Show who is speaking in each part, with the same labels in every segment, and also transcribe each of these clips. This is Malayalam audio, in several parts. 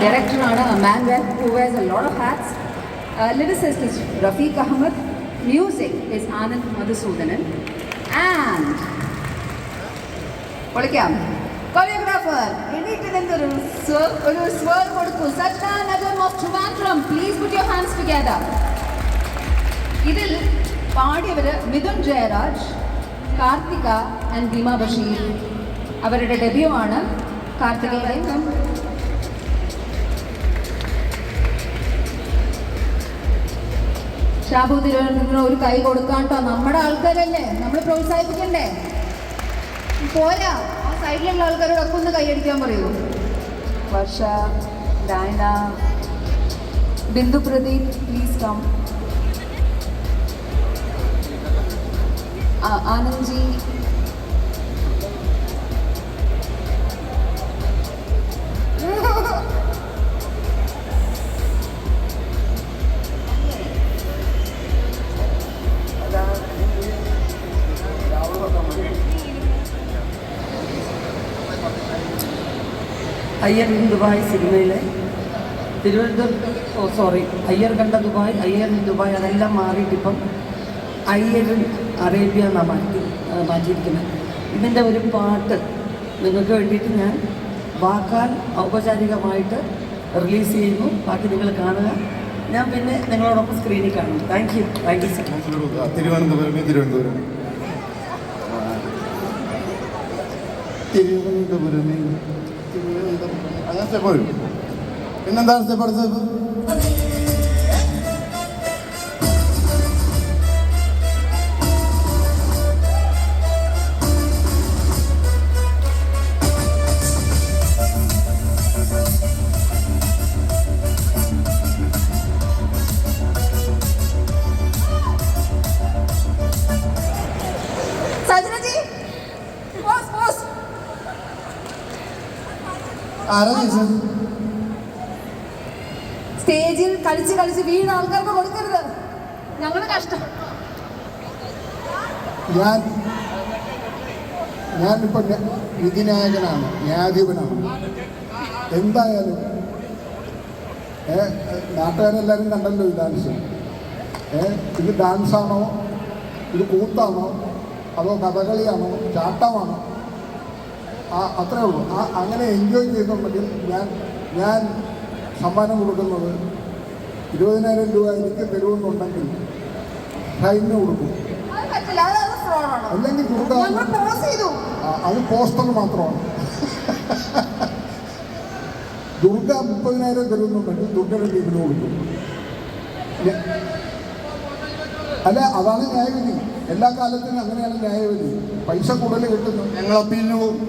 Speaker 1: ഡയറക്ടറാണ് a man who wears a lot of hats. Uh, lyricist is Rafiq Ahmed. Music is Anand Madhusudanan. And പൊളിക്കാം കൊറിയോഗ്രാഫർ എണീറ്റ് നിന്നൊരു ഒരു സ്വേർ കൊടുക്കൂ Sajna നഗം of Trivandrum please put your hands together ഇതിൽ പാടിയവർ മിഥുൻ ജയരാജ് കാർത്തിക ആൻഡ് ഭീമ ബഷീർ അവരുടെ ഡെബ്യൂ ആണ് കാർത്തികയുടെയും ഷാബു തിരുവനന്തപുരം ഒരു കൈ കൊടുക്കാട്ടോ നമ്മുടെ ആൾക്കാരല്ലേ? നമ്മൾ പ്രോത്സാഹിപ്പിക്കണ്ടേ? പോരാ. ആ സൈഡിലുള്ള ആൾക്കാരോടൊക്കെ ഒന്ന് കൈയടിക്കാൻ പറയൂ. Varsha Dana Bindu Pradeep please come Anandji
Speaker 2: Iyer in Dubai സിനിമയിലെ തിരുവനന്തപുരം ഓ സോറി അയ്യർ കണ്ട ദുബായ് അയ്യർ ഇൻ ദുബായ് അതെല്ലാം മാറിയിട്ടിപ്പം അയ്യർ അറേബ്യ എന്നാണ് മാറ്റി മാറ്റിയിരിക്കുന്നത്. ഇതിന്റെ ഒരു പാട്ട് നിങ്ങൾക്ക് വേണ്ടിയിട്ട് ഞാൻ വാക്കാൽ ഔപചാരികമായിട്ട് റിലീസ് ചെയ്യുന്നു. ബാക്കി നിങ്ങൾ കാണുക. ഞാൻ പിന്നെ നിങ്ങളോടൊപ്പം സ്ക്രീനിൽ കാണും. Thank you thank you so much
Speaker 3: Thiruvananthapuram തിരുവനന്തപുരമേ Thiruvananthapuram അങ്ങനെ പിന്നെന്താ സ്റ്റെപ്പ് അടുത്ത
Speaker 1: സ്റ്റേജിൽ കളിച്ച് കളിച്ച് വീണ ആൾക്കാർക്ക് കൊടുക്കരുത്. ഞങ്ങളുടെ കഷ്ടം.
Speaker 3: ഞാൻ ഞാനിപ്പോൾ വിധിനായകനാണ് ന്യായാധിപനാണ്. എന്തായാലും ഏ നാട്ടുകാരെല്ലാവരും കണ്ടല്ലോ ഈ ഡാൻസ് ഇത് ഡാൻസാണോ ഇത് കൂത്താണോ? അതോ കഥകളിയാണോ? ചാട്ടമാണോ? ആ അത്രേ ഉള്ളൂ. ആ അങ്ങനെ എൻജോയ് ചെയ്തിട്ടുണ്ടെങ്കിൽ ഞാൻ ഞാൻ സമ്മാനം കൊടുക്കുന്നത് ഇരുപതിനായിരം രൂപ എനിക്ക് തരുമെന്നുണ്ടെങ്കിൽ ഫൈനിന് കൊടുക്കും.
Speaker 1: അത് പറ്റില്ല അത് അത് ഫ്രോഡാണ്
Speaker 3: അല്ലെങ്കിൽ കൊടുക്കാം. അത് പോസ്റ്റർ മാത്രമാണ്. ദുർഗ മുപ്പതിനായിരം തരുന്നുണ്ടെങ്കിൽ ദുർഗയുടെ ടീമിന് കൊടുക്കും. അല്ല അതാണ് ന്യായവിധി. എല്ലാ കാലത്തിനും അങ്ങനെയാണ് ന്യായവിധി. പൈസ കൂടുതൽ കിട്ടുന്നു. ഞങ്ങൾ അപ്പീലിന് പോകും.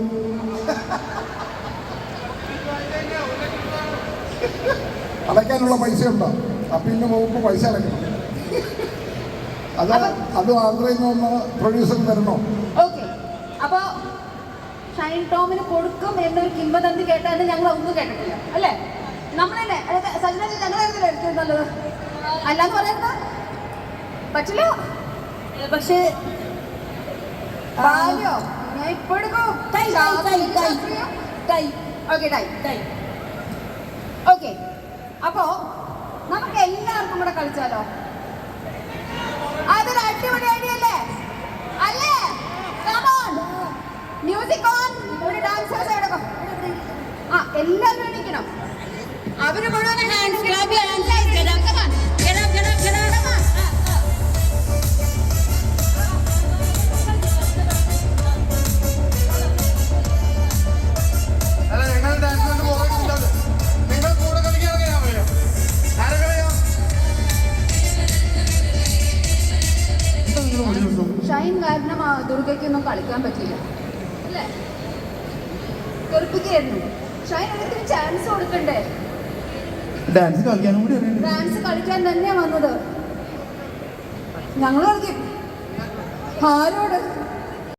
Speaker 3: അടയ്ക്കാനുള്ള പൈസ ഉണ്ടോ അപ്പീലിന് പോകുമ്പോൾ പൈസ അടയ്ക്കണം. അത് അത് ആന്ധ്രയിൽ നിന്ന് വന്ന പ്രൊഡ്യൂസർ തരണോ?
Speaker 1: ഓക്കെ അപ്പോ ഷൈൻ ടോമിന് കൊടുക്കും എന്നൊരു കിംബദന്തി കേട്ടാൽ ഞങ്ങൾ ഒന്നും കേട്ടിട്ടില്ല. അല്ലേ? നമ്മളല്ലേ? സജനജി ഞങ്ങളായിരുന്നില്ല എടുത്തത് നല്ലത്? അല്ലാന്ന് പറയുന്നത്? പറ്റില്ല?
Speaker 4: പക്ഷേ
Speaker 1: ബാല്യോ ഞാൻ ഇപ്പൊ എടുക്കും. Okay tie
Speaker 4: tie
Speaker 1: okay. അപ്പോ നമുക്ക് എല്ലാവർക്കും കൂടെ കളിച്ചാലോ? അതൊരു അടിപൊളി ഐഡിയ അല്ലേ? അല്ലേ? മ്യൂസിക് ഓൺ ഒരു ഡാൻസേഴ്സ് എവിടെ ആ എല്ലാവരും എണീക്കണം. അവർ മുഴുവൻ
Speaker 3: ഹാൻഡ്
Speaker 1: ഷൈൻ കാരണം ദുർഗയ്ക്കൊന്നും കളിക്കാൻ പറ്റില്ല അല്ലേ? തെറിപ്പിക്കായിരുന്നു ഷൈൻ അതിന് ചാൻസ് കൊടുക്കണ്ടേ?
Speaker 3: ഡാൻസ് കളിക്കാൻ കൂടി
Speaker 1: ഡാൻസ് കളിക്കാൻ തന്നെയാ വന്നത്. ഞങ്ങൾ കളിക്കും. ആരോട്?